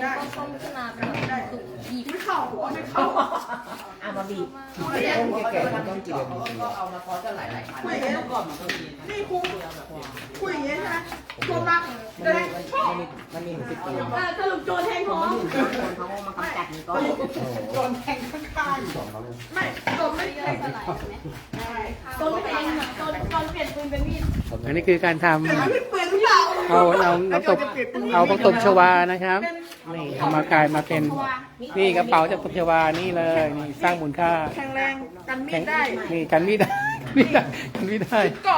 ได้ก็ต้มขึ้นมาเป็นแบบสุกบีบไม่เข้าหัวไม่เข้าเอามาบีบไม่เห็นต้มแก่ๆมันต้องกี่นาทีก็เอามาพอจะหลายๆพันไม่เห็นเมื่อก่อนมันก็มีนี่ครูคุยอย่างนี้ใช่ไหมโจรรักจะได้ชอบมันมีถึงสิบตัวอ่าสรุปโจรแทงท้องเขามากำจัดมันก็โจรแทงข้างๆไม่โจรไม่แทงโจรไม่แทงโจรโจรเปลี่ยนปืนเป็นมีดอันนี้คือการทำ เปลี่ยนเป็นปืนทุกอย่างเอาเอาน้ำตกเอาผักตบชวานะครับนี่เอามากลายมาเป็นนี่กระเป๋าจากตบชวานี่เลยนี่สร้างมูลค่าแข็งแรงกันมีดได้นี่กันไม่ได้ไม่ได้กันไม่ได้ก็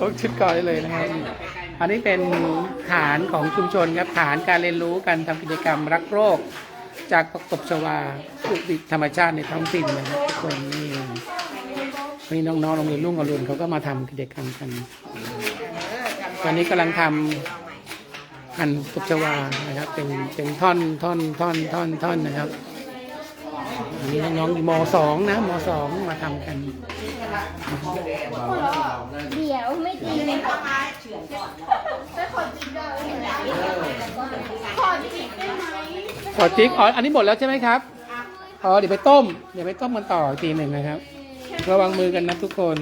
ต้องชุดก่อนได้เลยนะครับอันนี้เป็นฐานของชุมชนครับฐานการเรียนรู้การทำกิจกรรมรักโรค จากผักตบชวาสุดิธรรมชาติในท้องถิ่นนะครับทุกคนนี่นี่น้องๆโรงเรียนรุ่งอรุณเขาก็มาทำกิจกรรมกัน ตอนนี้กำลังทำหั่นตบชวานะครับ เป็นเป็นท่อนท่อนท่อนท่อนท่อนนะครับอันนี้น้องมสองนะมสองมาทำกัน เดี๋ยวไม่ดีเลยค่ะขอจิ๊กอ๋ออันนี้หมดแล้วใช่ไหมครับอ๋อเดี๋ยวไปต้ม เดี๋ยวไปต้มกันต่ออีกทีหนึ่งนะครับ ระวังมือกันนะทุกคน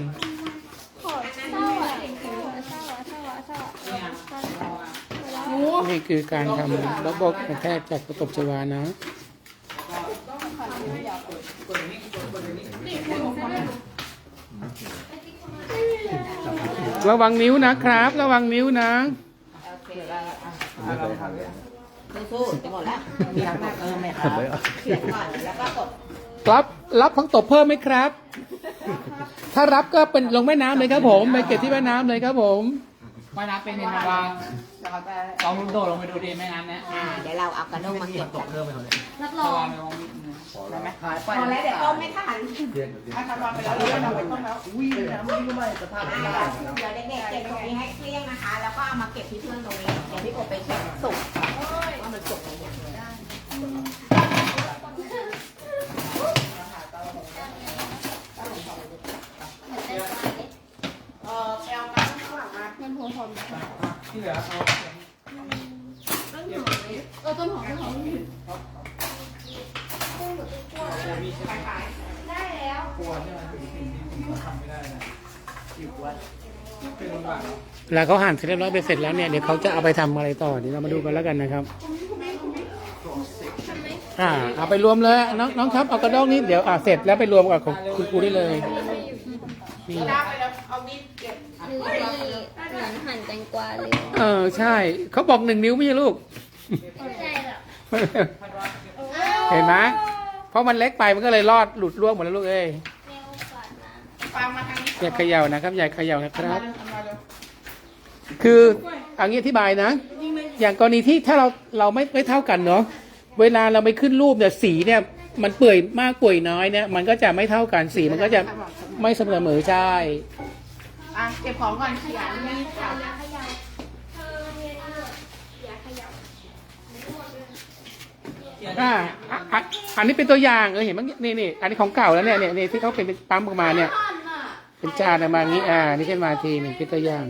ขอเศร้าอะเศร้าอะเศร้าอะเศร้าอะเศร้าอะ นี่คือการทำระบบกระแทกจากตบชวานะ ระวังนิ้วนะครับ ระวังนิ้วนะสู้ๆจะหมดแล้วมีทั้งหมดเออไม่ครับเขียนก่อนแล้วก็กดรับรับพักตบเพิ่มไหมครับ ถ้ารับก็เป็นลงแม่น้ำเลยครับผม ไปเก็บที่แม่น้ำเลยครับผม ว่ายน้ำเป็นในนาวาลองโดดลงไปดูดิแม่น้ำเนี้ยอ่าเดี๋ยวเราเอากระด้งมาเก็บก่อนรับรองลองหายไปแล้วเดี๋ยวต้มไม่ทันถ้าทำมาไปแล้วเราทำไปต้องแล้วอุ้ยน้ำมันก็ไม่สภาพอ่าเดี๋ยวเด็กๆเก็บตรงนี้ให้เกลี้ยงนะคะ แล้วก็เอามาเก็บที่เพื่อนตรงนี้ เดี๋ยวพี่กบไปเช็คสุกว่ามันสุกหรือยังเออไปเอามาข้างหลังมา น้ำหัวหอม ที่ เหลือเอาเออต้นหอมต้นหอมได้แล้วกลัวใช่ไหมเป็นสิ่งที่ทำไม่ได้นะกี่ขวเป็นลำบากแล้วเขาหั่นเสร็จเรียบร้อยไปเสร็จแล้วเนี่ยเดี๋ยวเขาจะเอาไปทำอะไรต่อเดี๋ยวเรามาดูกันแล้วกันนะครับ อ่า เอาไปรวมเลยน้องน้องครับเอากระด้งนี้เดี๋ยวอ่าเสร็จแล้วไปรวมกับของคุณครูได้เลยนี่ ได้ไปแล้ว เอามีดเก็บหรือที่เหมือนหั่นแตงกวาเลยเออใช่ เขาบอกหนึ่งนิ้วไม่ใช่ลูก ใช่หรอเห็นไหมเพราะมันเล็กไปมันก็เลยรอดหลุดร่วงหมดแล้วลูกเอ้ยเร็วกว่านะฟังมาทางนี้อย่าเขย่านะครับอย่าเขย่านะครับทำมาเร็วคืออันนี้อธิบายนะ อย่างกรณีที่ถ้าเราเราไม่ไม่เท่ากันเนาะเวลาเราไปขึ้นรูปเนี่ยสีเนี่ย มันเปื่อยมากเปื่อยน้อยเนี่ยมันก็จะไม่เท่ากันสีมันก็จะไม่เสมอใช่ อะเก็บของก่อนขยันมีดค่ะอ่าอะอะอันนี้เป็นตัวอย่างเออเห็นมั้งนี่นี่อันนี้ของเก่าแล้วเนี่ยเนี่ยเนี่ยที่เขาเป็นปั๊มออกมาเนี่ย เป็นจานออกมาอย่างนี้อ่านี่ขึ้นมาทีหนึ่งเป็นตัวอย่าง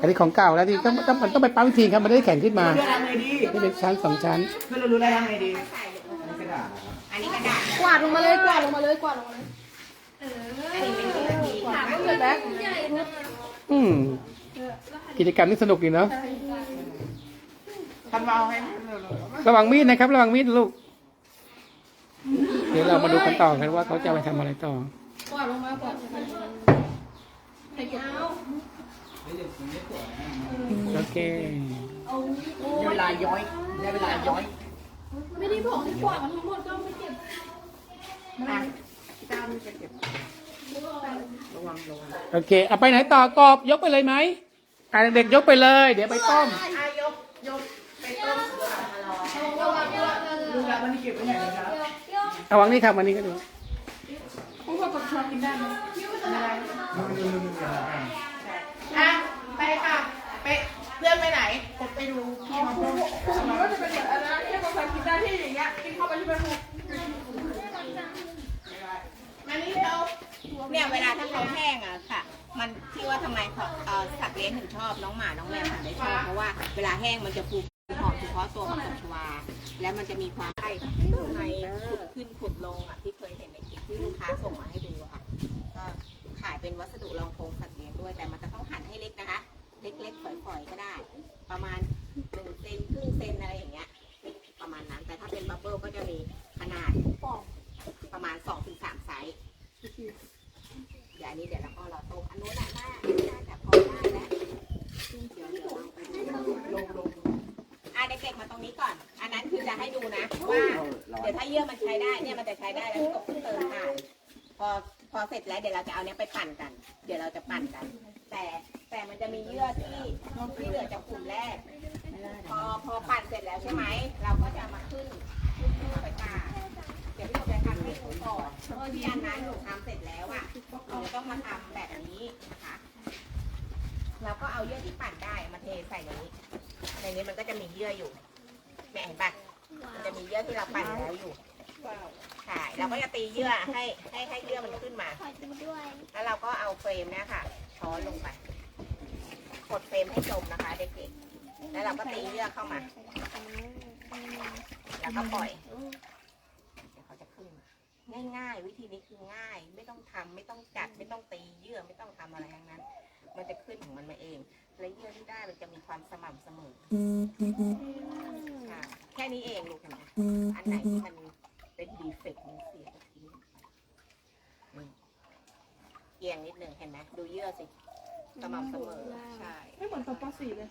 อันนี้ของเก่าแล้วที่ต้องต้องมันต้องไปปั๊มอีกทีครับมันได้แข็งขึ้นมาเพื่อนทำไงดีนี่เป็นชั้นสองชั้น เพื่อนเรารู้ได้ทำไงดีอันนี้กระดาษ กวาดลงมาเลยกวาดลงมาเลยกวาดลงมาเลยอันนี้เป็นที่ที ถามว่าเกิดแล้วอืมกิจกรรมนี่สนุกดีเนาะทำมาเอาให้เร็วระวังมีดนะครับ ระวังมีดลูก เดี๋ยวเรามาดูกันต่อกันว่าเขาจะเอาไปทำอะไรต่อกวาดลงมากวาดลงมาใครเก็บเอาโอเคเวลาย้อยได้เวลาย้อย ไม่ได้บอกให้กวาดมันทั้งหมดก็ไม่เก็บอะก้าวมันจะเก็บ ระวังระวังโอเคเอาไปไหนต่อกอบยกไปเลยไหมอ่าเด็กๆยกไปเลย เดี๋ยวไปต้มๆอายกยกไปต้มดูแล้วมันนี่เก็บไว้ไหนเลยครับเอาวางนี่ครับวันนี้ก็ดูพวกกับชอบกินได้ไหมไม่ได้อะไปค่ะไปเพื่อนไปไหนผมไปดูพี่มาพูด ผมก็จะเป็นแบบอันนั้นที่คนกินได้ที่อย่างเงี้ยกินเข้าไปที่เป็นหูมานี่เร็ว เนี่ยเวลาถ้าเขาแห้งอะค่ะ มันที่ว่าทำไมเขาเอ่อสัตว์เลี้ยงถึงชอบน้องหมาน้องแมวถึงได้ชอบเพราะว่าเวลาแห้งมันจะฟูหอมเฉพาะตัวของวา แล้วมันจะมีความไอ้ในขุดขึ้นขุดลงอะที่เคยเห็นในคลิปที่ลูกค้าส่งมาให้ดูอะค่ะก็ขายเป็นวัสดุรองโครงสัตว์เลี้ยงด้วยแต่มันจะต้องหั่นให้เล็กนะคะ เล็กๆฝอยๆก็ได้ ประมาณหนึ่งเซนครึ่งเซนอะไรอย่างเงี้ย ประมาณนั้นแต่ถ้าเป็นบับเบิ้ลก็จะมีขนาดประมาณ2องถึงสามไซส์ ดี๋ยวอันนี้เดี๋ยวเราก็รอต้มอันนู้นน่ะน่าน่าจะพอได้แล้วเดี๋ยวเดี๋ยวเราไปดูลงลงอะเด็กๆมาตรงนี้ก่อน อันนั้นคือจะให้ดูนะว่าเดี๋ยวถ้าเยื่อมันใช้ได้เนี่ยมันจะใช้ได้แล้วก็เติมถ่านพอพอเสร็จแล้วเดี๋ยวเราจะเอาเนี้ยไปปั่นกัน เดี๋ยวเราจะปั่นกัน แต่แต่มันจะมีเยื่อที่ที่เหลือจากกลุ่มแรก พอพอปั่นเสร็จแล้วใช่ไหมเราก็จะมาขึ้น ห้ดูก่อนเพราะที่อันนั้นหนูทำเสร็จแล้วอะเราต้องมาทำแบบนี้นะคะเราก็เอาเยื่อที่ปั่นได้มาเทใส่ในนี้ ในนี้มันก็จะมีเยื่ออยู่ แม่เห็นปะมันจะมีเยื่อที่เราปั่นแล้วอยู่ใช่เราก็จะตีเยื่อให้ให้ให้เยื่อมันขึ้นมาขอดูด้วยแล้วเราก็เอาเฟรมเนี่ยค่ะ ช้อนลงไป กดเฟรมให้จมนะคะเด็กๆ แล้วเราก็ตีเยื่อเข้ามา แล้วก็ปล่อย เดี๋ยวเขาจะขึ้นมา ง่ายๆ วิธีนี้คือง่าย ไม่ต้องทำไม่ต้องจัด ไม่ต้องตีเยื่อไม่ต้องทำอะไรทั้งนั้น มันจะขึ้นของมันมาเอง และเยื่อที่ได้มันจะมีความสม่ำเสมอค่ะแค่นี้เองลูกเห็นไหมอันไหนที่มันเป็นดีเฟกต์มันเสียก็ทิ้งนี่เอียงนิดหนึ่งเห็นไหมดูเยื่อสิสม่ำเสมอใช่ไม่เหมือนตอนป .4 เลย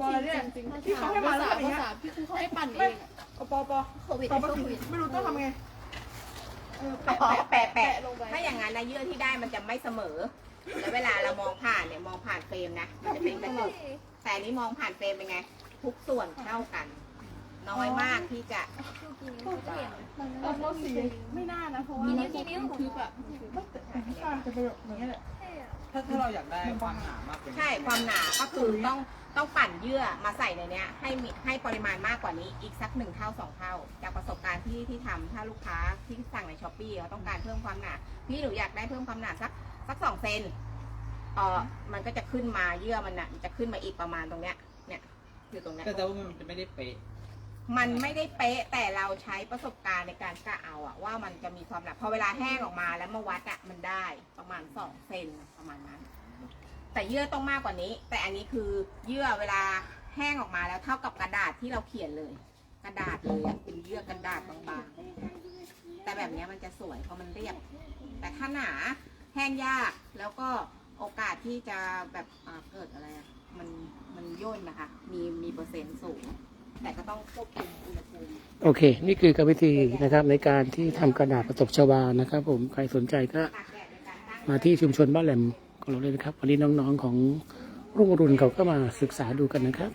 บอลเนี่ยที่เขาให้มาแล้วทำอย่างเงี้ยพี่ครูเขาให้ปั่นเอไม่งปปปโควิดตอนปช่วงโควิด .4 ไม่รู้ต้องทำไง เอออ๋อแปะแปะแปะแปะแปะลงไปถ้าอย่างนั้นนะเยื่อที่ได้มันจะไม่เสมอ แล้วเวลาเรามองผ่านเนี่ยมองผ่านเฟรมนะ มันจะเป็นกระจุกแต่อันนี้มองผ่านเฟรมเป็นไง ทุกส่วนเท่ากัน น้อยมากที่จะตอนป .4 ไม่น่านะเพราะว่ากี่นิ้วกี่นิ้วคือแบบไม่ข้ามจะไปแบบอย่างเงี้ยแหละ ถ้าถ้าเราอยากได้ความหนามากกว่านี้ใช่ความหนาก็คือต้องต้องปั่นเยื่อมาใส่ในเนี้ยให้มีให้ปริมาณมากกว่านี้อีกสักหนึ่งเท่าสองเท่า จากประสบการณ์ที่ที่ทำถ้าลูกค้าที่สั่งในช้อปปี้เขาต้องการเพิ่มความหนาพี่หนูอยากได้เพิ่มความหนาสักสักสองเซนเออมันก็จะขึ้นมาเยื่อมันน่ะมันจะขึ้นมาอีกประมาณตรงเนี้ยเนี่ยอยู่ตรงเนี้ยแต่แต่ว่ามันจะไม่ได้เป๊ะ มันไม่ได้เป๊ะแต่เราใช้ประสบการณ์ในการกะเอาอะว่ามันจะมีความหนาพอเวลาแห้งออกมาแล้วมาวัดอะมันได้ประมาณสองเซนประมาณนั้น แต่เยื่อต้องมากกว่านี้ แต่อันนี้คือเยื่อเวลาแห้งออกมาแล้วเท่ากับกระดาษที่เราเขียนเลย กระดาษเลยอะเป็นเยื่อกระดาษบางๆ แต่แบบนี้มันจะสวยเพราะมันเรียบ แต่ถ้าหนาแห้งยากแล้วก็โอกาสที่จะแบบเกิดอะไรมันมันย่นนะคะ มีมีเปอร์เซ็นต์สูง แต่ก็ต้องควบคุมอุณหภูมิโอเค นี่คือกรรมวิธีนะครับในการที่ทำกระดาษประตบชวานะครับ ผมใครสนใจก็ ตากแดดในการตั้งมาที่ชุมชนบ้านแหลมของเราเลยนะครับ วันนี้น้องๆของรุ่งอรุณเขาก็มาศึกษาดูกันนะครับ